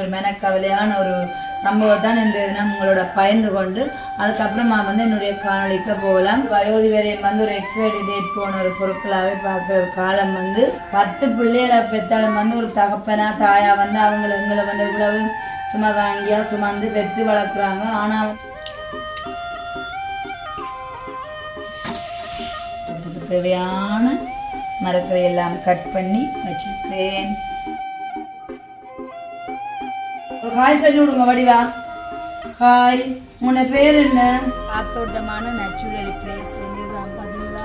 ஒரு மெனக்கவலையான ஒரு சம்பவத்தான் இந்த உங்களோட பயந்து கொண்டு அதுக்கப்புறமா வந்து என்னுடைய காணொலிக்க போகலாம். வயோதி வரையம் வந்து ஒரு எக்ஸ்பைரி டேட் போன ஒரு பொருட்களாகவே பார்க்குற காலம் வந்து பத்து பிள்ளைகளை பெற்றாலும் வந்து ஒரு தகப்பனா தாயா வந்து அவங்கள எங்களை வந்து இவ்வளவு சும்மா வாங்கியா சுமந்து பெற்று வளர்க்குறாங்க. ஆனால் தேவையான மரத்தை எல்லாம் கட் பண்ணி வச்சிருக்கிறேன். ஹாய் சொல்லி விடுங்க வடிவா. ஹாய். உன்னை பேர் என்ன? காத்தோட்டமான நேச்சுரல் பிளேஸ் தான் பார்த்தீங்களா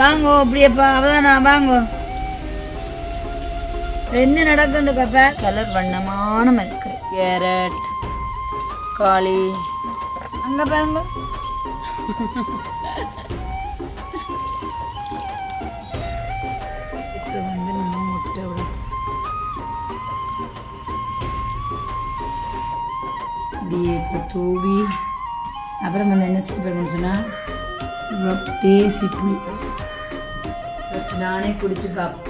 வாங்கோ அப்படியேப்பா. அவதானா? வாங்கோ. என்ன நடக்குது கப்ப கலர் வண்ணமான மிளகு கேரட் காளி. அங்கே பாருங்க. அப்படியே இப்போ தூவி அப்புறம் வந்து என்ன செய்யணும்னு சொன்னால் தேசி புளி நானே குடிச்சு பார்ப்பேன்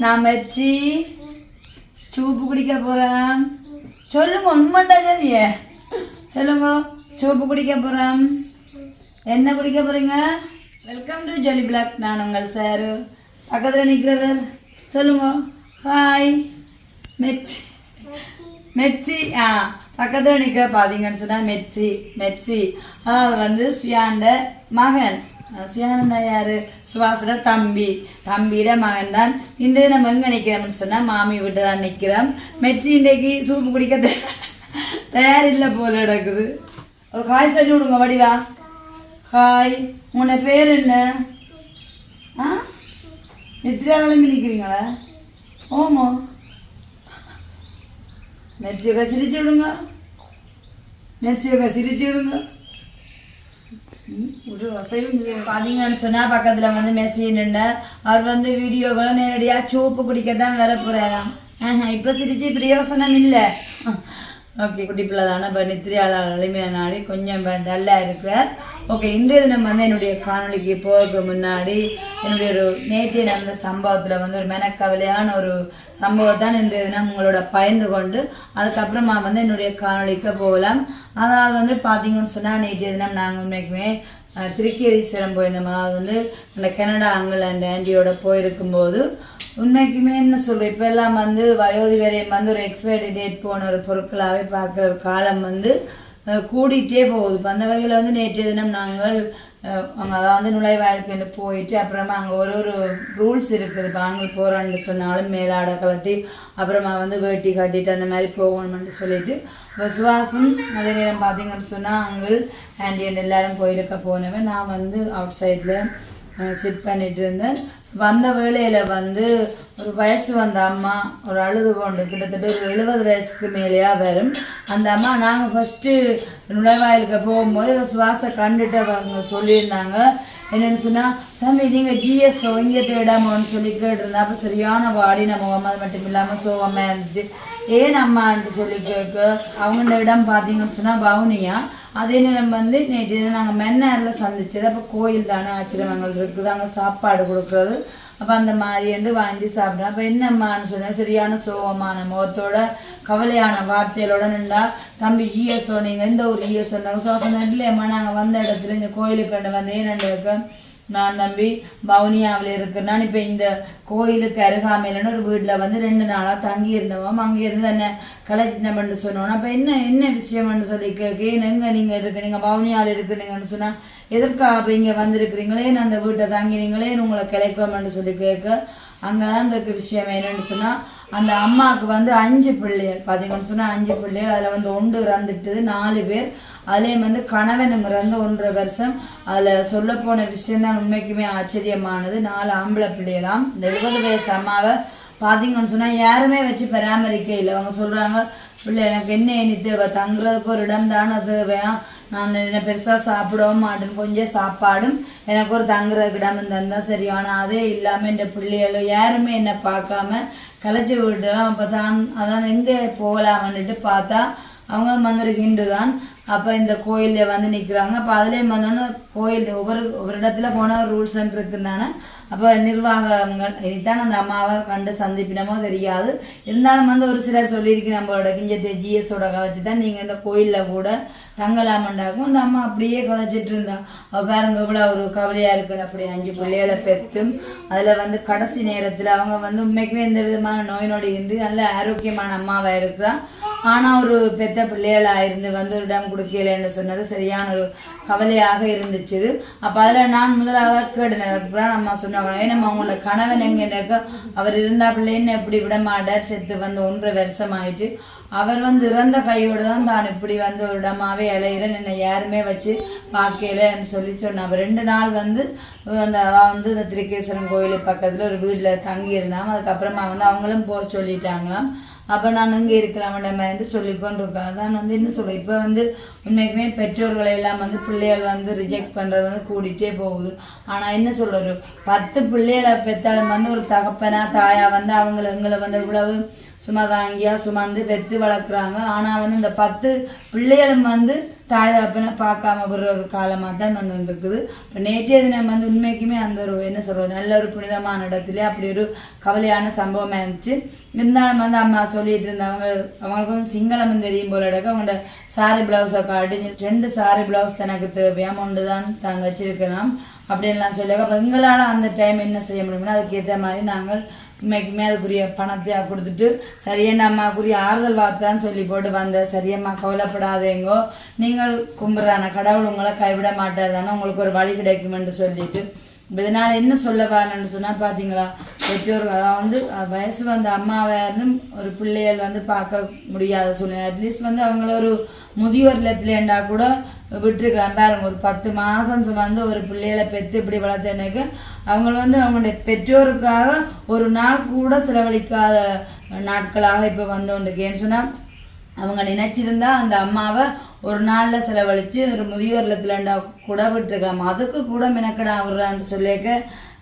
நான் வச்சு சூப்பு குடிக்க போகிறேன் சொல்லுங்க உண்மைண்டா சரியே சொல்லுங்க சூப்பு குடிக்க போகிறோம் என்ன குடிக்க போகிறீங்க வெல்கம் டு ஜொலி பிளாக் நான் உங்கள் சார். பக்கத்தில் நிற்கிறவர் சொல்லுங்க. ஹாய் மெச்சி. மெச்சி. ஆ பக்கத்தில் நிற்க பார்த்தீங்கன்னு சொன்னால் மெச்சி மெச்சி. அதாவது வந்து சுயாண்ட மகன். சுயானந்தா யாரு? தம்பி. தம்பியிட மகன் தான் இந்த நம்ம எங்கே நிற்கிறோம்னு சொன்னால் மாமி வீட்டு தான் நிற்கிறோம் மெச்சி இன்றைக்கு சூப்பு குடிக்க தே- தயார் இல்லை போல நடக்குது. ஒரு காய் சொல்லி விடுங்க வடிவா. ஹாய் உன்னை பேர் என்ன? ஆ? நித்ரா விளம்பி நிற்கிறீங்களா ஓமோ. மெர்சியோக சிரிச்சு விடுங்க. மெர்சியோக சிரிச்சு விடுங்க. ஒரு வசையும் இல்லை. பாத்தீங்கன்னு சொன்னா பக்கத்துல வந்து மெசேஜ் நின்று அவர் வந்து வீடியோகளும் நேரடியா சோப்பு குடிக்க தான் வர போறாராம் ஆஹா, இப்ப சிரிச்சு பிரயோசனம் இல்லை ஓகே குட்டி பிள்ளை தானே? இப்போ நித்திரியாளர் எளிமையா நாடி கொஞ்சம் டல்லாக இருக்கிறார். ஓகே இன்றைய தினம் வந்து என்னுடைய காணொளிக்கு போகிறதுக்கு முன்னாடி என்னுடைய ஒரு நேற்றைய நடந்த சம்பவத்தில் வந்து ஒரு மெனக்கவலையான ஒரு சம்பவத்தான் இன்றைய தினம் உங்களோட பயந்து கொண்டு அதுக்கப்புறமா வந்து என்னுடைய காணொளிக்கு போகலாம். அதாவது வந்து பார்த்தீங்கன்னு சொன்னால் நேற்றைய தினம் நாங்கள் உண்மைக்குமே திருக்கேதீஸ்வரம் போயிருந்தோம் அது வந்து அந்த கனடா அங்கிள் அண்ட் ஆண்டியோட போயிருக்கும்போது உண்மைக்குமே என்ன சொல்கிறோம் இப்போ எல்லாம் வந்து வயோதி வந்து ஒரு எக்ஸ்பைரி டேட் போன ஒரு பொருட்களாகவே பார்க்குற ஒரு காலம் வந்து கூடிட்டே போகுது. இப்போ அந்த வகையில் வந்து நேற்றைய தினம் நாங்கள் அஹ், அங்கே அதாவது நுழைவாயிலுக்கு போயிட்டு அப்புறமா அங்கே ஒரு ஒரு ரூல்ஸ் இருக்குது. இப்போ ஆண்கள் போகிறான்னு சொன்னாலும் மேலாடை கலட்டி அப்புறமா வந்து வேட்டி கட்டிட்டு அந்த மாதிரி போகணும்னு சொல்லிட்டு விசுவாசம் அதே நேரம் பார்த்தீங்கன்னு சொன்னால் அங்கிள் ஆண்டியன் எல்லாரும் கோயிலுக்கு போனவன். நான் வந்து அவுட் சைடில் சிட் பண்ணிட்டு இருந்தேன். வந்த வேலையில் வந்து ஒரு வயசு வந்த அம்மா ஒரு அழுது கொண்டு கிட்டத்தட்ட ஒரு எழுபது வயசுக்கு மேலேயா வரும். அந்த அம்மா நாங்கள் ஃபஸ்ட்டு நுழைவாயிலுக்கு போகும்போது சுவாச கண்டுட்டு அவங்க சொல்லியிருந்தாங்க. என்னன்னு சொன்னால் தம்பி நீங்கள் ஜிஎஸ் இங்கே தேடாமோன்னு சொல்லி கேட்டிருந்தா அப்போ சரியான வாடி நம்ம முகமது மட்டும் இல்லாமல் சோகமாக இருந்துச்சு. ஏன் அம்மான்ட்டு சொல்லி கேட்க அவங்க இடம் பார்த்தீங்கன்னு சொன்னால் பவுனியா? அதே நேரம் வந்து நேற்று நாங்கள் மென்னர்ல சந்திச்சது. அப்போ கோயில் தானே ஆச்சிரமங்கள் இருக்குது அங்கே சாப்பாடு கொடுக்குறது. அப்போ அந்த மாதிரி வந்து வாங்கி சாப்பிட்றேன். அப்போ என்னம்மான்னு சொன்னேன் சரியான சோகமான முகத்தோட கவலையான வார்த்தைகளோட நின்றா தம்பி ஜிஎஸ் சொன்னீங்க இந்த ஒரு ஜிஎஸ் சொன்னாங்க ஸோ சொன்னேன் இல்லையம்மா நாங்கள் வந்த இடத்துல இந்த கோயிலுக்கு கண்டு வந்து ஏன்னு நான் தம்பி பவுனியாவில் இருக்கிறேன். இப்போ இந்த கோயிலுக்கு அருகாமையிலன்னு ஒரு வீட்டில் வந்து ரெண்டு நாளாக தங்கி இருந்தோம் அங்கே இருந்து என்ன கலைச்சிட்டம்னு சொன்னோம் அப்போ என்ன என்ன விஷயம்னு சொல்லி கேட்க எங்கே நீங்கள் இருக்கு நீங்கள் பவுனியாவில் இருக்கிறீங்கன்னு சொன்னால் எதற்காக இப்போ இங்கே வந்திருக்கிறீங்களே? அந்த வீட்டை தங்கினீங்களே? உங்களை கிளைக்கோம்னு சொல்லி கேட்க அங்கே தான் இருக்க விஷயம் என்னன்னு சொன்னால் அந்த அம்மாவுக்கு வந்து அஞ்சு பிள்ளைகள். பார்த்தீங்கன்னு சொன்னால் அஞ்சு பிள்ளைகள். அதில் வந்து ஒன்று இறந்துட்டுது நாலு பேர். அதுலேயும் வந்து கணவன் இறந்து ஒன்றரை வருஷம். அதில் சொல்ல போன விஷயம் தான் உண்மைக்குமே ஆச்சரியமானது. நாலு ஆம்பளை பிள்ளைகளாம். இந்த எழுபது வயசு அம்மாவை பார்த்தீங்கன்னு சொன்னால் யாருமே வச்சு பராமரிக்க இல்லை. அவங்க சொல்கிறாங்க பிள்ளை எனக்கு என்ன இனி தேவை? தங்குறதுக்கு ஒரு இடம் தானே தேவையா நான் என்ன பெருசாக சாப்பிடவும் மாட்டேன். கொஞ்சம் சாப்பாடும் எனக்கு ஒரு தங்குறதுக்கு இடம் இருந்தால் சரி. ஆனால் அதே இல்லாமல் இந்த பிள்ளைகளோ யாருமே என்னை பார்க்காம கலைச்சி விட்டுலாம் அப்போ தான் அதான் எங்கே போகலாமன்னுட்டு பார்த்தா அவங்க வந்து ஹிண்டு தான் அப்போ இந்த கோயிலில் வந்து நிற்கிறாங்க அப்போ அதுலேயும் வந்தோன்னே கோயில் ஒவ்வொரு ஒவ்வொரு இடத்துல போனால் ரூல்ஸ் இருக்குந்தானே அப்போ நிர்வாகங்கள் இனித்தான் அந்த அம்மாவை கண்டு சந்திப்பினமோ தெரியாது. இருந்தாலும் வந்து ஒரு சிலர் சொல்லியிருக்கு நம்மளோட கிஞ்சத்தை ஜிஎஸோட கதைச்சி தான் நீங்கள் இந்த கோயிலில் கூட தங்கலாமண்டாக்கும் அந்த அம்மா அப்படியே கதைச்சிட்டு இருந்தா. அவள் பாருங்க இவ்வளோ ஒரு கவலையாக இருக்குது. அப்படி அஞ்சு பிள்ளைகளை பெற்றும் அதில் வந்து கடைசி நேரத்தில் அவங்க வந்து உண்மைக்குமே எந்த விதமான நோய் நொடி இன்றி நல்ல ஆரோக்கியமான அம்மாவாக இருக்கிறான் ஆனால் ஒரு பெத்த பிள்ளைகளாக இருந்து வந்து ஒரு இடம் கொடுக்கலன்னு சொன்னது சரியான ஒரு கவலையாக இருந்துச்சு. அப்போ அதில் நான் முதலாக கேட்டேன். அதுக்கப்புறம் நம்ம சொன்னாங்க ஏன்னா அவங்களோட கணவன் எங்கன்னாக்க அவர் இருந்தா பிள்ளைன்னு எப்படி விட மாட்டார் செத்து வந்து ஒன்றரை வருஷம் ஆயிட்டு அவர் வந்து இறந்த கையோடு தான் தான் இப்படி வந்து ஒரு இடமாவே இலையிறேன். என்னை யாருமே வச்சு பார்க்கலன்னு சொல்லி சொன்னேன் அப்போ ரெண்டு நாள் வந்து அந்த வந்து இந்த திருக்கேஸ்வரன் கோயில் பக்கத்தில் ஒரு வீட்டில் தங்கியிருந்தான். அதுக்கப்புறமா வந்து அவங்களும் போக சொல்லிட்டாங்களாம். அப்போ நான் இங்கே இருக்கலாம் என்று சொல்லிக்கொண்டு இருக்கேன் அதான் வந்து என்ன சொல்கிறேன் இப்போ வந்து உண்மைக்குமே பெற்றோர்களை எல்லாம் வந்து பிள்ளைகள் வந்து ரிஜெக்ட் பண்ணுறது வந்து கூடிட்டே போகுது. ஆனால் என்ன சொல்கிறது பத்து பிள்ளைகளை பெற்றாலும் வந்து ஒரு தகப்பனா தாயா வந்து அவங்கள எங்களை வந்து இவ்வளவு சுமதாங்கியா சுமந்து பெற்று வளர்க்குறாங்க. ஆனால் வந்து இந்த பத்து பிள்ளைகளும் வந்து தாய் தகப்பனை பார்க்காம விடுற ஒரு காலமாக தான் வந்து இருக்குது இப்போ நேற்றைய தினம் வந்து உண்மைக்குமே அந்த ஒரு என்ன சொல்கிறது நல்ல ஒரு புனிதமான இடத்துல அப்படி ஒரு கவலையான சம்பவமாக இருந்துச்சு. இருந்தாலும் வந்து அம்மா சொல்லிட்டு இருந்தாங்க அவங்களுக்கு வந்து சிங்களம் தெரியும் போல இடக்கு அவங்களோட சாரி ப்ளவுஸை காட்டி ரெண்டு சாரி ப்ளவுஸ் தனக்கு தேவையாம ஒன்று தான் தாங்க வச்சிருக்கலாம் அப்படின்லாம் சொல்லி அப்போ எங்களால் அந்த டைம் என்ன செய்ய முடியும்னா அதுக்கேற்ற மாதிரி நாங்கள் உண்மைக்குமே அதுக்குரிய பணத்தை கொடுத்துட்டு சரியண்ணாம்மாக்குரிய ஆறுதல் வார்த்தைன்னு சொல்லி போட்டு வந்த. சரியம்மா கவலைப்படாதேங்கோ. நீங்கள் கும்பிட்றான கடவுள் உங்களை கைவிட மாட்டார் தானே உங்களுக்கு ஒரு வழி கிடைக்குமென்று சொல்லிட்டு. இதனால் என்ன சொல்ல வரேன்னு சொன்னால் பார்த்தீங்களா பெற்றோர்கள் அதாவது வந்து வயசு வந்த அம்மாவை ஒரு பிள்ளைகள் வந்து பார்க்க முடியாத சூழ்நிலை. அட்லீஸ்ட் வந்து அவங்கள ஒரு முதியோர் இல்லத்துலேண்டா கூட விட்டுருக்கலாம் பாருங்க ஒரு பத்து மாதம் சுமந்து ஒரு பிள்ளைகளை பெற்று இப்படி வளர்த்தனுக்கு அவங்க வந்து அவங்களுடைய பெற்றோருக்காக ஒரு நாள் கூட செலவழிக்காத நாட்களாக இப்போ வந்து ஏன்னு சொன்னால் அவங்க நினைச்சிருந்தா அந்த அம்மாவை ஒரு நாளில் செலவழித்து ஒரு முதியோர் இல்லத்துலண்டா கூட விட்டுருக்கலாம் அதுக்கு கூட மினக்கடா விடுறான்னு சொல்லியிருக்க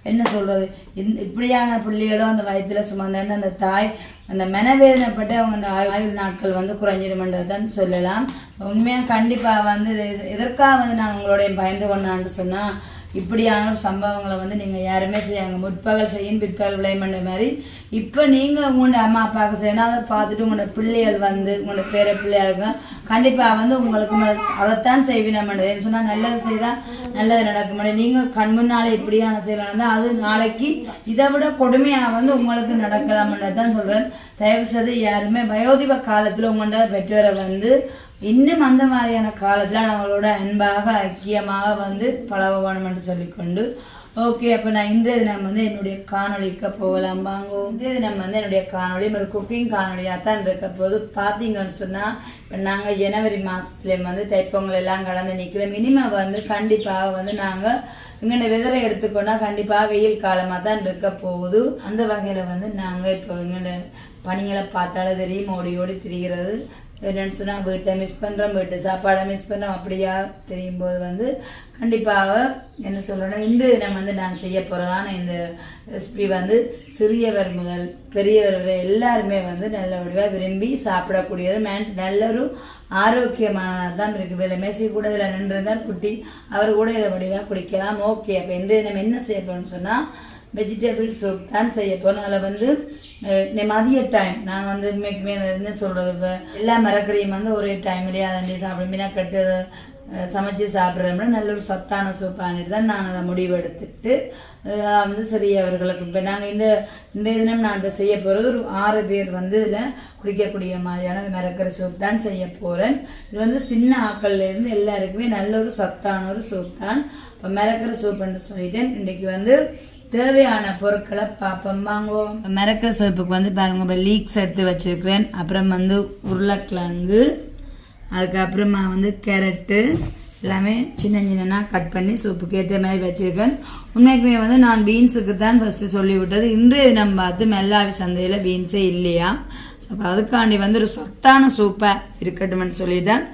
என்ன சொல்கிறது இந் இப்படியான பிள்ளைகளும் அந்த வயத்தில் சுமந்தேன்னு அந்த தாய் அந்த மனவேதனைப்பட்டு அவங்க அந்த ஆயுள் நாட்கள் வந்து குறைஞ்சிருமென்றதான் சொல்லலாம். உண்மையாக கண்டிப்பாக வந்து இது- எதற்காக வந்து நான் உங்களோடைய பயந்து கொண்டான்னு சொன்னால் இப்படியான ஒரு சம்பவங்களை வந்து நீங்கள் யாருமே செய்யாங்க. முற்பகல் செய்யும் பிற்பகல் விளையமன்ற மாதிரி. இப்போ நீங்கள் உங்களோட அம்மா அப்பாவுக்கு செய்யணும். அதை பார்த்துட்டு உங்களோட பிள்ளைகள் வந்து உங்களோட பேர பிள்ளைகளுக்கு கண்டிப்பாக வந்து உங்களுக்கு ம- அதைத்தான் செய்வினமன்றது ஏன்னு சொன்னால் நல்லது செய்தால் நல்லது நடக்கும். நீங்கள் கண் முன்னாலே இப்படியான செயல் தான் அது நாளைக்கு இதை விட கொடுமையாக வந்து உங்களுக்கு நடக்கலாம்ன்றது தான் சொல்கிறேன் தயவு செய்து யாருமே வயோதிப காலத்தில் உங்களோட பெற்றோரை வந்து இன்னும் அந்த மாதிரியான காலத்தில் நம்மளோட அன்பாக ஐக்கியமாக வந்து பழக என்று சொல்லிக்கொண்டு ஓகே அப்போ நான் இன்றைய தினம் வந்து என்னுடைய காணொலிக்கு போகலாம். வாங்க இன்றைய தினம் வந்து என்னுடைய காணொளி ஒரு குக்கிங் காணொலியாக தான் இருக்க போது பார்த்தீங்கன்னு சொன்னால் இப்போ நாங்கள் ஜனவரி மாதத்துலேயும் வந்து தைப்பொங்கல் எல்லாம் கடந்து நிற்கிறோம் மினிமம் வந்து கண்டிப்பாக வந்து நாங்கள் இங்கே விதரை எடுத்துக்கோன்னா கண்டிப்பாக வெயில் காலமாக தான் இருக்க போகுது. அந்த வகையில் வந்து நாங்கள் இப்போ இங்கே பணிகளை பார்த்தாலே தெரியும் ஓடி ஓடி திரிகிறது. என்னென்னு சொன்னால் வீட்டை மிஸ் பண்ணுறோம் வீட்டு சாப்பாடை மிஸ் பண்ணுறோம் அப்படியா? தெரியும் போது வந்து கண்டிப்பாக என்ன சொல்லணும் இன்று தினம் வந்து நான் செய்ய போகிறதான இந்த ரெசிபி வந்து சிறியவர் முதல் பெரியவர் எல்லாருமே வந்து நல்ல வடிவாக விரும்பி சாப்பிடக்கூடியது. மேன் நல்ல ஒரு ஆரோக்கியமானதாக தான் இருக்குது இதில் மெஸ்ஸி கூட இதில் நின்றிருந்தால் குட்டி அவர் கூட இதை வடிவாக குடிக்கலாம். ஓகே அப்போ இன்று தினம் என்ன செய்ய சொன்னால் வெஜிடபிள் சூப் தான் செய்ய போகிறோம் அதில் வந்து இந்த மதிய டைம் நாங்கள் வந்து இன்னைக்குமே என்ன சொல்கிறது எல்லா மரக்கறியும் வந்து ஒரே டைம்லேயே அதை சாப்பிட கட்டு அதை சமைச்சு சாப்பிட்றோம்னா நல்ல ஒரு சத்தான சூப்பானிட்டு தான் நான் அதை முடிவெடுத்துட்டு வந்து சரி அவர்களுக்கு இப்போ நாங்கள் இந்த இந்த தினம் நான் இப்போ செய்ய போகிறது ஒரு ஆறு பேர் வந்து இதில் குடிக்கக்கூடிய மாதிரியான மிரக்கிற சூப் தான் செய்ய போகிறேன் இது வந்து சின்ன ஆக்கள்லேருந்து எல்லாருக்குமே நல்ல ஒரு சத்தான ஒரு சூப் தான். இப்போ மிரக்கிற சூப்புன்னு சொல்லிட்டேன். இன்றைக்கி வந்து தேவையான பொருட்களை பார்ப்போம் வாங்குவோம். மிரக்கிற சோப்புக்கு வந்து பாருங்க இப்போ லீக்ஸ் எடுத்து வச்சுருக்கிறேன். அப்புறம் வந்து உருளைக்கிழங்கு அதுக்கப்புறமா வந்து கேரட்டு எல்லாமே சின்ன சின்னனாக கட் பண்ணி சூப்புக்கு ஏற்ற மாதிரி வச்சுருக்கேன். உண்மைக்குமே வந்து நான் பீன்ஸுக்கு தான் ஃபஸ்ட்டு சொல்லி விட்டது இன்றைய தினம் பார்த்து மெல்லாவி சந்தையில் பீன்ஸே இல்லையா? அப்போ அதுக்காண்டி வந்து ஒரு சத்தான சூப்பாக இருக்கட்டும்னு சொல்லிட்டேன்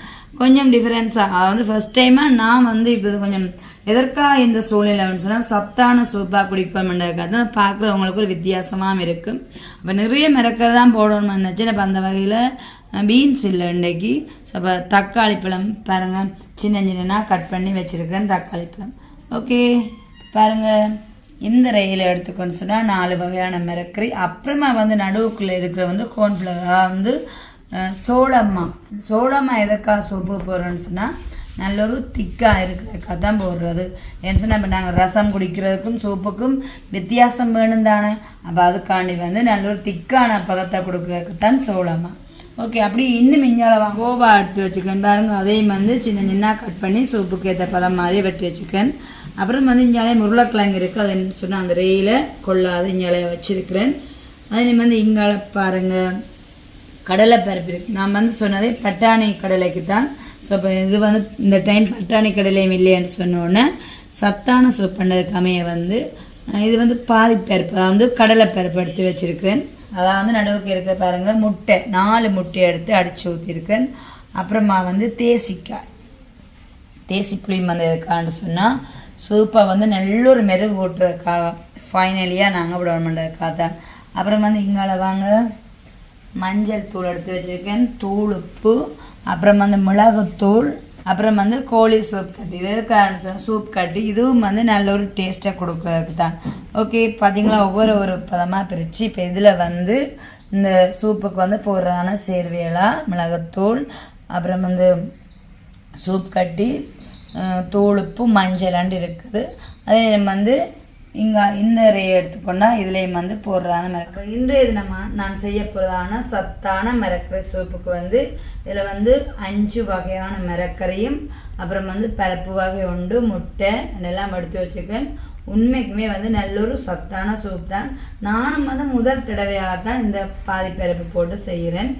கொஞ்சம் டிஃப்ரென்ஸாக அது வந்து ஃபஸ்ட் டைமாக நான் வந்து இப்போ கொஞ்சம் எதற்காக இந்த சூழ்நிலைன்னு சொன்னால் சத்தான சூப்பாக குடிக்கணும்ன்றதுக்காக தான் பார்க்குறவங்களுக்கு ஒரு வித்தியாசமாகவும் இருக்கும் அப்போ நிறைய மிரக்கரை தான் போடணும்னு நினச்சேன் அப்போ அந்த வகையில் பீன்ஸ் இல்லை இன்றைக்கி. ஸோ அப்போ தக்காளி பழம் பாருங்கள் சின்ன சின்னனாக கட் பண்ணி வச்சுருக்கேன் தக்காளி பழம். ஓகே பாருங்கள் இந்த ரயில் எடுத்துக்கொண்டு சொன்னால் நாலு வகையான மிரக்கறி. அப்புறமா வந்து நடுவுக்குள்ளே இருக்கிற வந்து கோர்ன்ஃப்ளவர் வந்து சோளம்மா. சோளம்மா எதற்காக சோப்பு போடுறோன்னு சொன்னால் நல்ல ஒரு திக்காக இருக்கிறதுக்காக தான் போடுறது. ஏன்னு சொன்னால் இப்போ நாங்கள் ரசம் குடிக்கிறதுக்கும் சோப்புக்கும் வித்தியாசம் வேணும் தானே அப்போ அதுக்காண்டி வந்து நல்ல ஒரு திக்கான பதத்தை கொடுக்கறதுக்கு தான் சோளம்மா. ஓகே அப்படி இன்னும் மிஞ்சால கோவா எடுத்து வச்சுக்கேன். பாருங்க அதையும் வந்து சின்ன சின்ன கட் பண்ணி சூப்புக்கு ஏற்ற பதம் மாதிரி வெட்டி வச்சுக்கேன். அப்புறம் வந்து இஞ்சாலே உருளைக்கிழங்கு இருக்குது அது என்ன சொன்னால் அந்த ரெயில கொள்ளாத இஞ்சாலையை வச்சுருக்கிறேன். அதே வந்து இங்கால பாருங்கள் கடலை பருப்பு நான் வந்து சொன்னதே பட்டாணி கடலைக்கு தான் ஸோ இப்போ இது வந்து இந்த டைம் பட்டாணி கடலையும் இல்லையான்னு சொன்னோன்னே சத்தான சூப் பண்ணதுக்கு அமைய வந்து இது வந்து பாதி பருப்பு அதாவது கடலை பருப்பு எடுத்து வச்சிருக்கிறேன். அதான் வந்து நடுவுக்கு இருக்க பாருங்கள் முட்டை நாலு முட்டையை எடுத்து அடித்து ஊற்றிருக்கேன் அப்புறமா வந்து தேசிக்காய். தேசி புளியும் வந்து எதுக்கான்னு சொன்னால் சூப்பாக வந்து நல்ல ஒரு மெருகு ஓட்டுறதுக்காக ஃபைனலியாக நாங்கள் விட பண்ணுறதுக்காக தான் அப்புறம் வந்து இங்கால வாங்க. மஞ்சள் தூள் எடுத்து வச்சுருக்கேன். தூள் உப்பு அப்புறம் வந்து மிளகுத்தூள் அப்புறம் வந்து கோழி சூப் கட்டி இது காரணம் சூப் கட்டி இதுவும் வந்து நல்ல ஒரு டேஸ்ட்டை கொடுக்குறதுக்கு தான். ஓகே பார்த்தீங்களா ஒவ்வொரு ஒரு பதமாக பிரித்து இப்போ இதில் வந்து இந்த சூப்புக்கு வந்து போடுறதான சேர்வையலா மிளகுத்தூள் அப்புறம் வந்து சூப் கட்டி தூளுப்பு மஞ்சள் உப்பு மஞ்சளாண்டு இருக்குது. அதே நம்ம வந்து இங்கே இந்த ரே எடுத்துக்கொண்டா இதுலேயும் வந்து போடுறதான மிரக்கரை இன்றைய தினமா நான் செய்ய போகிறதான சத்தான மிரக்கரை சூப்புக்கு வந்து இதில் வந்து அஞ்சு வகையான மிரக்கரையும் அப்புறம் வந்து பருப்பு வகை உண்டு முட்டை இதெல்லாம் எடுத்து வச்சுக்கேன் உண்மைக்குமே வந்து நல்ல ஒரு சத்தான சூப் தான். நானும் வந்து முதல் தடவையாக தான் இந்த பாதி பருப்பு போட்டு செய்கிறேன்.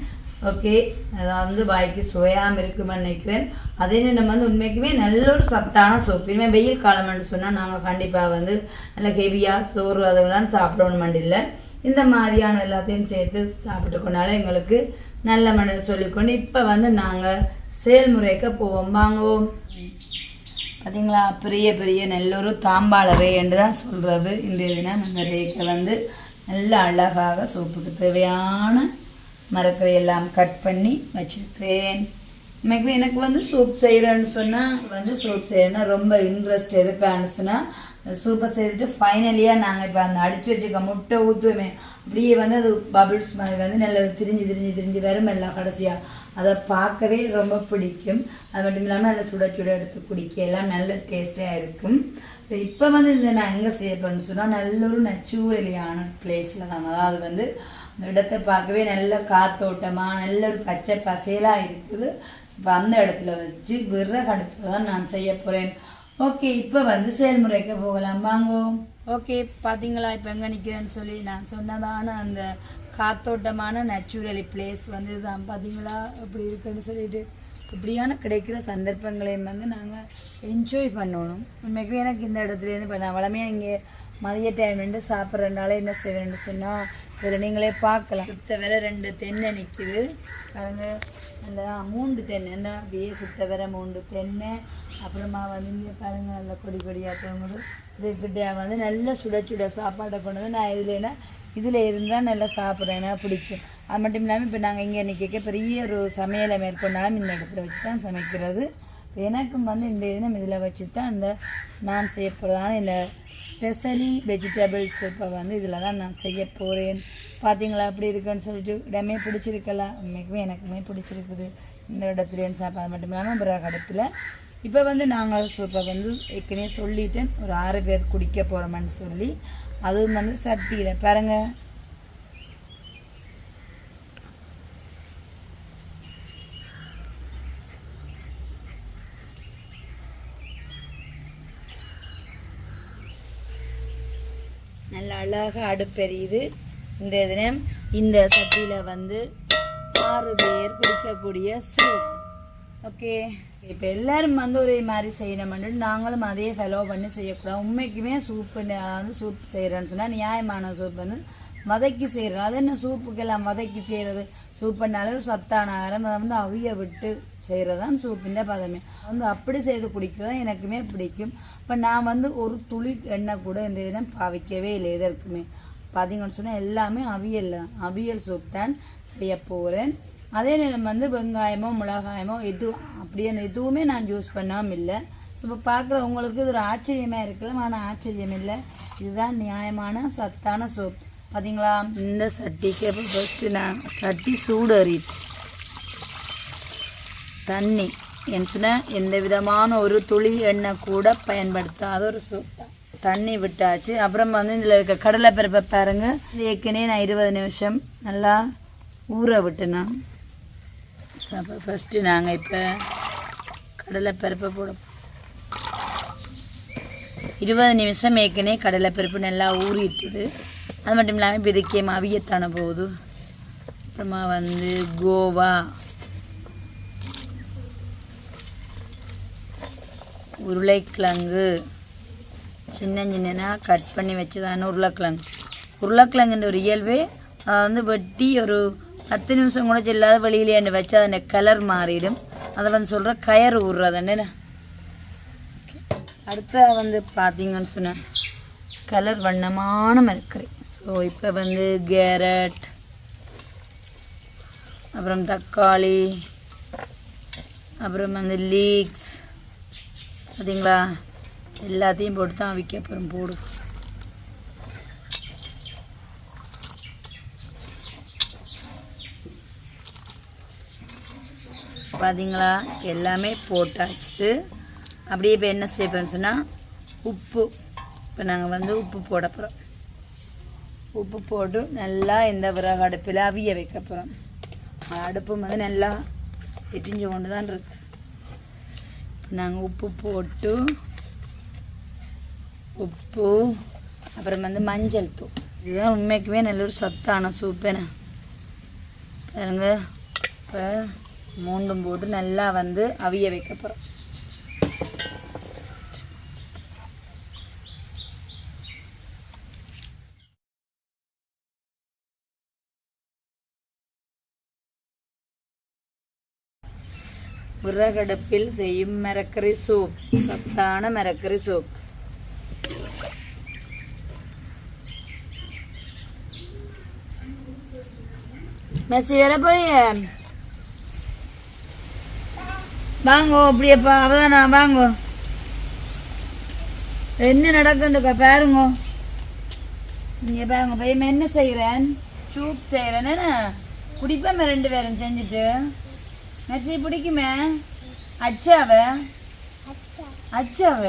ஓகே? அதாவது வாய்க்கு சுவையாமல் இருக்குமென்னு நினைக்கிறேன். அதே நம்ம வந்து உண்மைக்குமே நல்ல ஒரு சத்தான சோப்பு. இனிமேல் வெயில் காலம்னு சொன்னால் நாங்கள் கண்டிப்பாக வந்து நல்ல ஹெவியாக சோறு அதெல்லாம் சாப்பிடணும் இல்லை இந்த மாதிரியான எல்லாத்தையும் சேர்த்து சாப்பிட்டு கொண்டாலே எங்களுக்கு நல்ல மனதை சொல்லிக்கொண்டு இப்போ வந்து நாங்கள் செயல்முறைக்கு போவோம். வாங்குவோம். பார்த்தீங்களா பெரிய பெரிய நல்லொரு தாம்பாள ரே என்று தான் சொல்கிறது இந்த இதுனா அந்த ரேக்கை வந்து நல்ல அழகாக சூப்புக்கு தேவையான மரக்கரை எல்லாம் கட் பண்ணி வச்சிருக்கிறேன். எனக்கு எனக்கு வந்து சூப் செய்கிறேன்னு சொன்னால் வந்து சூப் செய்கிறேன்னா ரொம்ப இன்ட்ரெஸ்ட் இருக்கான்னு சொன்னால் சூப்பை செய்துட்டு ஃபைனலியாக நாங்கள் இப்போ அந்த அடித்து வச்சுக்க முட்டை ஊற்றுவோமே அப்படியே வந்து அது பபிள்ஸ் மாதிரி வந்து நல்லா திரிஞ்சு திரிஞ்சு திரிஞ்சு வரும் எல்லாம் கடைசியாக அதை பார்க்கவே ரொம்ப பிடிக்கும். அது மட்டும் இல்லாமல் அதில் சுட சுட எடுத்து குடிக்க எல்லாம் நல்ல டேஸ்டாக இருக்கும். இப்போ வந்து இந்த நான் எங்கே செய்ய சொன்னால் நல்ல ஒரு நச்சூரலியான பிளேஸில் தான். அதாவது வந்து அந்த இடத்தை பார்க்கவே நல்ல காத்தோட்டமாக நல்ல ஒரு பச்சை பசேலாக இருக்குது. இப்போ அந்த இடத்துல வச்சு விறகு கடுப்பு தான் நான் செய்ய போகிறேன் ஓகே இப்போ வந்து செயல்முறைக்கு போகலாம். வாங்கோ. ஓகே பார்த்தீங்களா இப்போ எங்கே நிற்கிறேன்னு சொல்லி நான் சொன்னதான அந்த காத்தோட்டமான நேச்சுரல் பிளேஸ் வந்து இதுதான் பார்த்தீங்களா அப்படி இருக்குன்னு சொல்லிட்டு. இப்படியான கிடைக்கிற சந்தர்ப்பங்களையும் வந்து நாங்கள் என்ஜாய் பண்ணணும். உண்மைக்குமே எனக்கு இந்த இடத்துலேருந்து இப்போ நான் வளமையாக இங்கே மதிய டைம் ரெண்டு சாப்பிட்றதுனால என்ன செய்வேன்னு சொன்னால் இதில் நீங்களே பார்க்கலாம். சுத்த வேற ரெண்டு தென்னை நிற்குது பாருங்க அந்த மூண்டு தென்னை இந்த அப்படியே சுத்த வர மூண்டு தென்னை. அப்புறமா வந்து இங்கே பாருங்க நல்ல கொடி கொடியாக தோங்குது. இதுக்கிட்ட வந்து நல்ல சுட சுட சாப்பாடை கொண்டு வந்து நான் இதுலனா இதில் இருந்தால் நல்லா சாப்பிட்றேன் எனக்கு பிடிக்கும். அது மட்டும் இல்லாமல் இப்போ நாங்கள் இங்கே நிற்க பெரிய ஒரு சமையலை மேற்கொண்டாலும் இந்த இடத்துல வச்சு தான் சமைக்கிறது எனக்கும் வந்து இந்த தினம் இதில் வச்சு தான் இந்த நான் செய்ய போகிறதான இந்த ஸ்பெஷலி வெஜிடபிள் சூப்பை வந்து இதில் தான் நான் செய்ய போகிறேன். பார்த்தீங்களா அப்படி இருக்குன்னு சொல்லிட்டு இடமே பிடிச்சிருக்கல. உண்மைக்குமே எனக்குமே பிடிச்சிருக்குது. இந்த இடத்துலேன்னு சாப்பாடு மட்டும் இல்லாமல் பிறகு அடுப்பில் இப்போ வந்து நாங்கள் சூப்பை வந்து ஏற்கனவே சொல்லிட்டேன். ஒரு ஆறு பேர் குடிக்க போகிறோம்னு சொல்லி. அதுவும் வந்து சட்டியில். பாருங்கள் நல்ல அழகாக அடுப்பெரியுது. இன்றைய தினம் இந்த சட்டியில் வந்து ஆறு பேர் குடிக்கக்கூடிய சூப் ஓகே இப்போ எல்லாரும் வந்து ஒரே மாதிரி செய்யணும்னு நாங்களும் அதே ஃபாலோ பண்ணி செய்யக்கூடாது. உண்மைக்குமே சூப்பு வந்து சூப் செய்கிறேன்னு சொன்னால் நியாயமான சூப் வந்து வதக்கி செய்கிறது அது என்ன சூப்புக்கெல்லாம் வதக்கி செய்கிறது சூப்புனாலும் சத்தான ஆகாரம் அதை வந்து அவிய விட்டு செய்கிறது தான் சூப்பிൻ്റെ பதமே. வந்து அப்படி செய்து குடிக்கிறது எனக்குமே பிடிக்கும். இப்போ நான் வந்து ஒரு துளி எண்ணெய் கூட இந்த இதை பாவிக்கவே இல்லை எதற்குமே. பார்த்தீங்கன்னு சொன்னால் எல்லாமே அவியல் தான். அவியல் சூப் தான் செய்ய போகிறேன் அதே நேரம் வந்து வெங்காயமோ மிளகாயமோ எது அப்படியே எதுவுமே நான் யூஸ் பண்ணாமல் இல்லை. ஸோ இப்போ பார்க்குறவங்களுக்கு இது ஒரு ஆச்சரியமாக இருக்கலாம். ஆனால் ஆச்சரியம் இல்லை. இதுதான் நியாயமான சத்தான சோப். பார்த்தீங்களா இந்த சட்டிக்கு இப்போ ஃபஸ்ட்டு நான் சட்டி சூடு அறிட்டு தண்ணி. என்ன சொன்னால் எந்த விதமான ஒரு துளி எண்ணெய் கூட பயன்படுத்தாத ஒரு சோப் தண்ணி விட்டாச்சு. அப்புறம் வந்து இதில் இருக்க கடலைப்பருப்பை பாருங்க. ஏற்கனவே நான் இருபது நிமிஷம் நல்லா ஊற விட்டுனேன் அப்போ ஃபஸ்ட்டு நாங்கள் இப்போ கடலைப்பருப்பை போட இருபது நிமிஷம் ஏற்கனவே கடலைப்பருப்பு நல்லா ஊறிட்டுது. அது மட்டும் இல்லாமல் இப்போ இதுக்கே மவியத்தான போகுது அப்புறமா வந்து கோவா. உருளைக்கிழங்கு. சின்ன சின்னனா கட் பண்ணி வச்சதான உருளைக்கிழங்கு. உருளைக்கிழங்குன்ற ஒரு இயல்பே அதை வந்து வெட்டி ஒரு பத்து நிமிஷம் கூட செல்லாத வெளியிலேன்னு வச்சு அதோட கலர் மாறிடும். அதை வந்து சொல்கிற ஊறுறது என்ன? அடுத்த வந்து பார்த்தீங்கன்னு சொன்னேன். கலர் வண்ணமான மரக்கறி. ஸோ இப்போ வந்து கேரட் அப்புறம் தக்காளி அப்புறம் வந்து லீக்ஸ் பார்த்தீங்களா எல்லாத்தையும் போட்டு தான் விற்க அப்புறம் போடும் பார்த்தீங்களா எல்லாமே போட்டாச்சு. அப்படியே இப்போ என்ன செய்யப்போன்னு சொன்னால் உப்பு. இப்போ நாங்கள் வந்து உப்பு போட போகிறோம் உப்பு போட்டு நல்லா இந்த விறகு அடுப்பில் அவிய வைக்க போகிறோம் அடுப்பு வந்து நல்லா எட்டிஞ்சு கொண்டு தான் இருக்கு. நாங்கள் உப்பு போட்டு உப்பு அப்புறம் வந்து மஞ்சள் தூள். இதுதான் உண்மைக்குமே நல்ல ஒரு சத்தான சூப்பேனே பாருங்க இப்போ மூண்டும் போட்டு நல்லா வந்து அவிய வைக்க போகிறோம் விறகடுப்பில் செய்யும் மரக்கறி சூப் சத்தான மரக்கறி சூப் மெஸ்ஸி வேற போய் வாங்கோ அப்படியேப்பா அவதானா வாங்கோ. என்ன நடக்குதுக்கா பாருங்க. நீங்கள் பாருங்க பையன் என்ன செய்கிறேன் சூப் செய்கிறேன் என்ன? குடிப்பேன் ரெண்டு பேரும் செஞ்சுட்டு. மெர்சி பிடிக்குமே? அச்சாவ? அச்சாவ?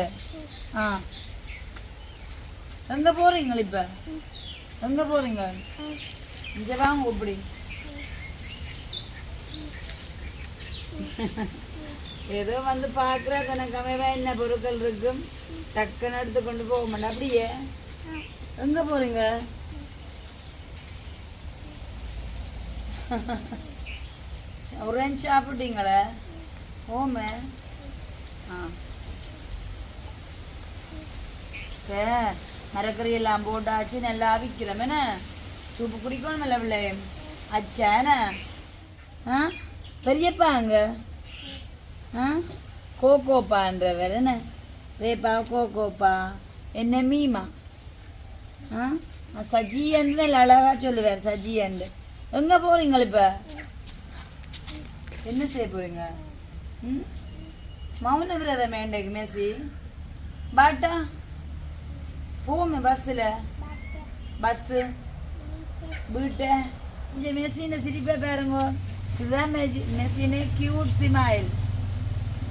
ஆ. எங்க போறீங்க இப்ப? எங்க போறீங்க? இங்க வாங்க இப்படி ஏதோ வந்து பார்க்குற தனக்கு அமைவா என்ன பொருட்கள் இருக்கும்? டக்குன்னு எடுத்து கொண்டு போக மாட்டேன் அப்படியே? எங்க போறீங்க? ஒரு ரெண்டு சாப்பிட்டீங்களே? ஓமே ஆ. மரக்கறி எல்லாம் போட்டாச்சு நல்லா அவிக்கிறோம் என்ன? சூப்பு குடிக்கணும் இல்லை பிள்ளை? அச்சா என்ன? ஆ? பெரியப்பா அங்க? ஆ? கோகோப்பான்றவர் என்ன? ரேப்பா கோகோப்பா என்ன மீமா? ஆ? சஜியன்று நல்ல அழகாக சொல்லுவார் அண்டு எங்கே போகிறீங்களா இப்போ? என்ன செய்ய போறீங்க? ம்? மௌன விரதம் இன்றைக்கு மேசி? பாட்டா? போமே பஸ்ஸில். பஸ்ஸு. வீட்டை இந்த மெஸ்ஸின சிரிப்பாக பாருங்க. இதுதான் மெஜி மெஸ்ஸினு கியூட் சிமாயில்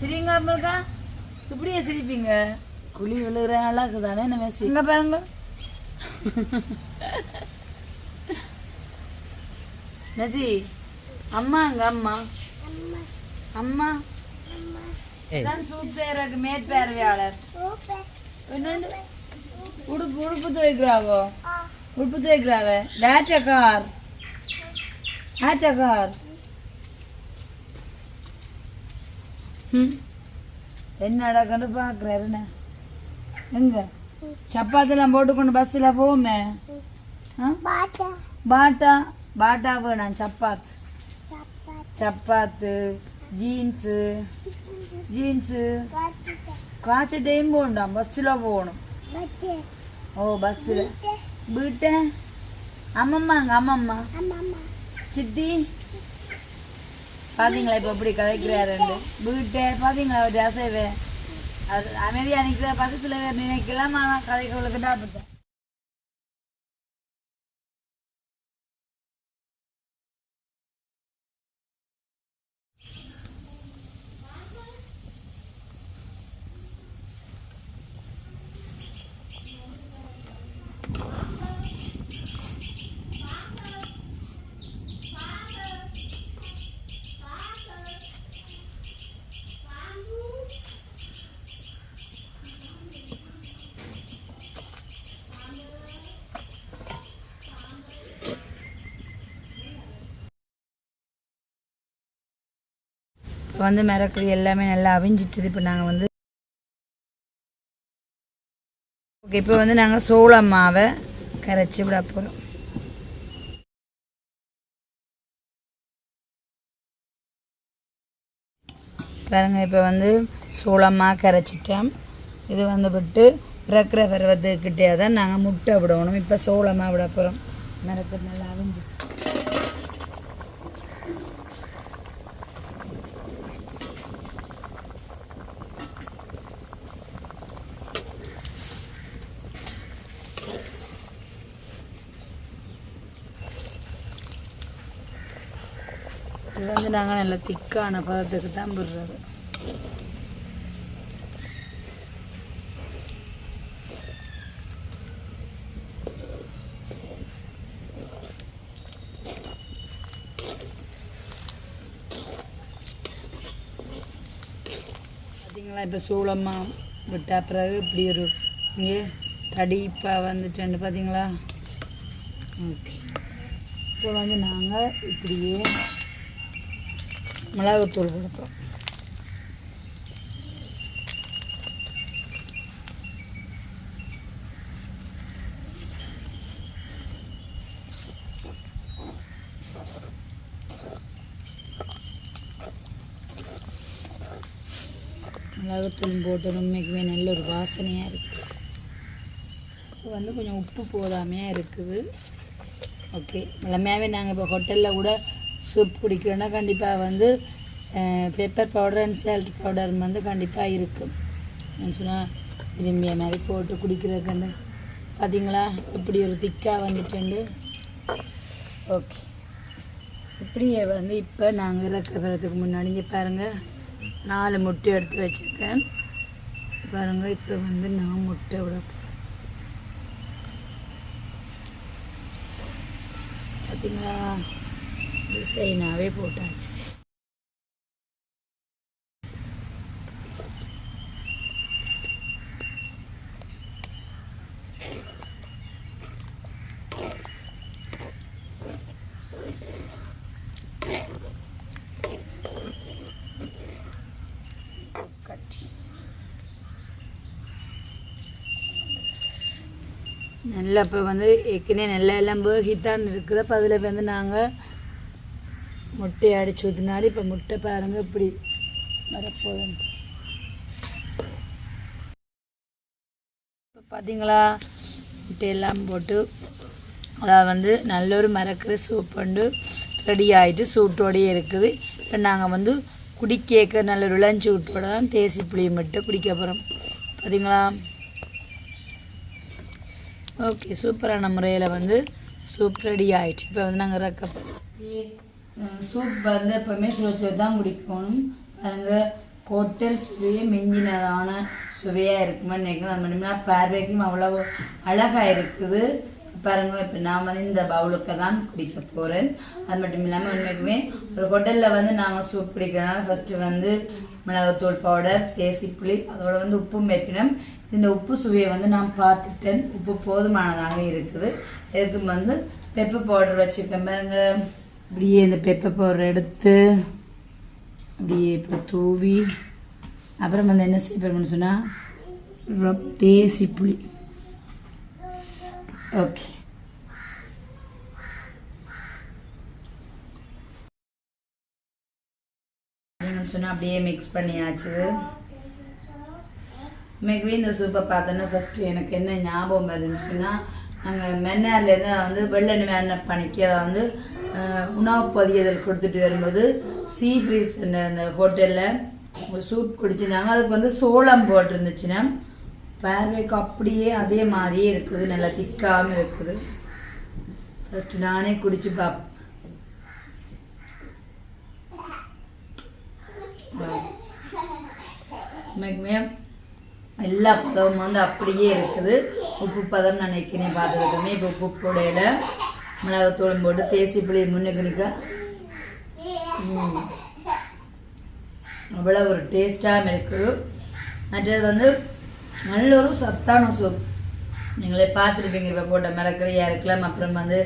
சரிங்க அப்புறக்கா இப்படியே சிரிப்பீங்க? குழி விழுகிற அழகு தானே என்ன மெஸ்ஸி இங்கே பாருங்க. மெஸ்ஸி அம்மா அங்கே அம்மா. அம்மா. சூப்பேருக்கு மேற்பார்வையாளர் உடுப்பு உடுப்பு துவைக்கிறாவோ? உடுப்பு துவைக்கிறாவ? டாட்டக்கார் டாட்டக்கார் என்ன நடக்குன்னு பார்க்குறாருண்ணே எங்க? சப்பாத்திலாம் போட்டுக்கொண்டு பஸ்ஸில் போவோமே? பாட்டா பாட்டா வேணாம் சப்பாத். சப்பாத்து ஜீன்ஸு ஜீன்ஸு காய்ச்ச டைம் போகணும் பஸ்ஸில் போகணும். ஓ பஸ்ஸில் வீட்டை? அம்மம்மாங்க அம்மம்மா. சித்தி? பார்த்தீங்களா இப்போ எப்படி கதைக்கிறாருண்டு வீட்டை பாத்தீங்களா ஒரு அசைவே? அது அமைதியாக நிற்கிற பார்த்து சில பேர் நினைக்கலாம் ஆனால் கதைகளுக்கு டாப்பட்டேன் இப்போ வந்து மிரக்கு எல்லாமே நல்லா அவிஞ்சிட்டுது. இப்போ நாங்கள் வந்து ஓகே இப்போ வந்து நாங்கள் சோள மாவை கரைச்சி விட போகிறோம் பாருங்க இப்போ வந்து சோளமாக கரைச்சிட்டேன் இது வந்து விட்டு இறக்குற பருவத்துக்கிட்டே தான் நாங்கள் முட்டை விடணும். இப்போ சோளமாக விட போகிறோம் மிரக்கு நல்லா அவிஞ்சிச்சு இது வந்து நாங்கள் நல்ல திக்கான பதத்துக்கு தான் விடுறது பார்த்தீங்களா இப்போ சூளமாக விட்ட பிறகு இப்படி ஒரு இங்கே தடிப்பாக வந்துட்டேன்னு பார்த்தீங்களா ஓகே. இப்போ வந்து நாங்கள் இப்படியே மிளகுத்தூள் கொடுப்போம் மிளகுத்தூள் போட்டு உண்மைக்குமே நல்ல ஒரு வாசனையாக இருக்குது இப்போ வந்து கொஞ்சம் உப்பு போதாமையாக இருக்குது. ஓகே எல்லாமே நாங்கள் இப்போ ஹோட்டலில் கூட சூப் குடிக்கிறோன்னா கண்டிப்பாக வந்து pepper powder and salt powder வந்து கண்டிப்பாக இருக்கும் சொன்னால் விரும்பிய மாதிரி போட்டு குடிக்கிறதுக்கு பார்த்தீங்களா இப்படி ஒரு திக்காக வந்துட்டு ஓகே. இப்படியே வந்து இப்போ நாங்கள் இறக்கிறதுக்கு முன்னாடி இங்கே பாருங்கள் நாலு முட்டை எடுத்து வச்சுருக்கேன். பாருங்கள் இப்போ வந்து நான் முட்டை விட பார்த்தீங்களா டிசைனாகவே போட்டாச்சு. நல்லா இப்போ வந்து ஏற்கனவே நல்லா எல்லாம் வேகித்தான் இருக்குது. அப்போ அதில் வந்து நாங்கள் முட்டையை அடிச்சு ஊற்றினாடி இப்போ முட்டை பாருங்க இப்படி வரப்போகுது. இப்போ பார்த்தீங்களா முட்டையெல்லாம் போட்டு அதாவது வந்து நல்ல ஒரு மறக்கிற சூப் வந்து ரெடி ஆகிட்டு சூட்டோடையே இருக்குது. இப்போ நாங்கள் வந்து குடிக்கேக்க நல்ல ஒரு சூட்டோட விட்டோட தான் தேசி புளியை மட்டும் குடிக்க போகிறோம் பார்த்தீங்களா ஓகே சூப்பரான முறையில் வந்து சூப் ரெடி ஆகிடுச்சு இப்போ வந்து நாங்கள் ரக்க சூப் வந்து எப்போவுமே சுவைச்சு தான் குடிக்கணும். பாருங்க ஹோட்டல் சுவையே மிஞ்சினதான சுவையாக இருக்குமான்னு நினைக்கிறேன். அது மட்டும் பார்வைக்கும் அவ்வளோ அழகாக இருக்குது. பாருங்க இப்போ நான் வந்து இந்த பவுலுக்கு தான் குடிக்க போகிறேன் அது மட்டும் இல்லாமல் உண்மைக்குமே ஒரு ஹோட்டலில் வந்து நாங்கள் சூப் குடிக்கிறனால ஃபஸ்ட்டு வந்து மிளகாத்தூள் பவுடர் தேசி புளி அதோட வந்து உப்பும் வைப்பினோம். இந்த உப்பு சுவையை வந்து நான் பார்த்துட்டேன். உப்பு போதுமானதாக இருக்குது. இதுக்கு வந்து பெப்பர் பவுடர் வச்சுருக்கேன். பாருங்க அப்படியே இந்த பெப்பர் பவுடர் எடுத்து அப்படியே இப்போ தூவி அப்புறம் வந்து என்ன செய்யப்படும்னு போகிறோம்னு சொன்னால் தேசி புளி. ஓகே சொன்னால் அப்படியே மிக்ஸ் பண்ணியாச்சு. மிகவே இந்த சூப்பை பார்த்தோன்னா ஃபஸ்ட்டு எனக்கு என்ன ஞாபகம் இருந்துச்சுன்னா நாங்கள் மென்னார்லேருந்து வந்து வெள்ளெண்ணெய் மேன பணிக்கு அதை வந்து உணவு பொதியதல் கொடுத்துட்டு வரும்போது சீ ஃப்ரீஸ் அந்த ஹோட்டலில் சூப் குடிச்சிருந்தாங்க. அதுக்கு வந்து சோளம் போட்டிருந்துச்சுன்னா பார்வைக்கு அப்படியே அதே மாதிரியே இருக்குது. நல்லா திக்காமல் இருக்குது. ஃபஸ்ட்டு நானே குடிச்சு பாப் உண்மைக்குமே எல்லா பதமும் வந்து அப்படியே இருக்குது. உப்பு பதம் நான் ஏற்கனவே பார்த்துருக்கோமே இப்போ உப்பு போடையில மிளகாத்தூளும் போட்டு தேசி புளியை முன்னுக்கு நிற்க அவ்வளோ ஒரு டேஸ்டாகவும் இருக்குது மற்றது வந்து நல்ல ஒரு சத்தான சூப் நீங்களே பார்த்துருப்பீங்க இப்போ போட்ட மிளக்கறியாக இருக்கலாம் அப்புறம் வந்து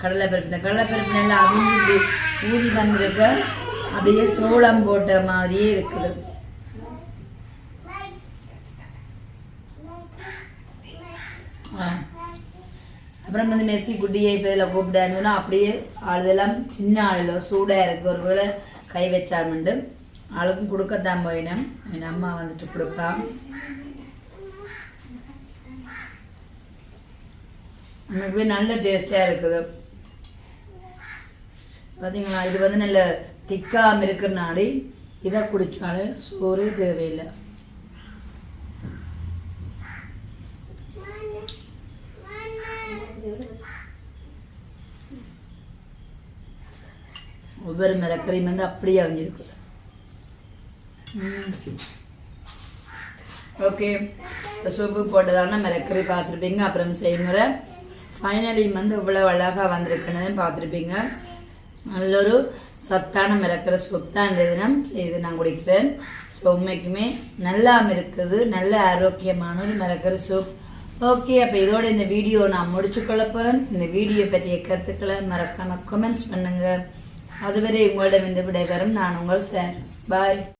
கடலைப்பருப்பு. இந்த கடலைப்பருப்பு நல்லா அவிஞ்சு ஊதி வந்திருக்க அப்படியே சோளம் போட்ட மாதிரியே இருக்குது ஆ. அப்புறம் வந்து மெஸ்ஸி குட்டியை இப்போ இதில் கூப்பிட்டாருன்னா அப்படியே ஆளுதெல்லாம் சின்ன ஆளுல சூடாக இருக்கு. ஒரு வேளை கை வச்சாமண்டு ஆளுக்கும் கொடுக்கத்தான் போயினேன். என் அம்மா வந்துட்டு கொடுப்பா. உண்மைக்குமே நல்ல டேஸ்டாக இருக்குது. பார்த்தீங்களா இது வந்து நல்ல திக்காமல் இருக்கிற நாடி. இதை குடித்தாலும் சோறு தேவையில்லை. ஒவ்வொரு மிளக்கரையும் வந்து அப்படியே அவிஞ்சிருக்கு ஓகே. இப்போ சூப்பு போட்டதான மிளக்கறி பார்த்துருப்பீங்க. அப்புறம் செய்முறை. ஃபைனலி வந்து இவ்வளோ அழகாக வந்திருக்குன்னு பார்த்துருப்பீங்க. நல்ல ஒரு சத்தான மிளக்கிற சூப் தான் இந்த தினம் செய்து நான் குடிக்கிறேன். ஸோ உண்மைக்குமே நல்லாம இருக்குது. நல்ல ஆரோக்கியமான ஒரு மிளக்கிற சூப். ஓகே அப்போ இதோட இந்த வீடியோ நான் முடிச்சுக்கொள்ள போகிறேன் இந்த வீடியோ பற்றிய கருத்துக்களை மறக்காமல் கமெண்ட்ஸ் பண்ணுங்கள் அதுவரை உங்களிடம் இந்த விடைபெறும் நான் உங்கள் சார் பாய்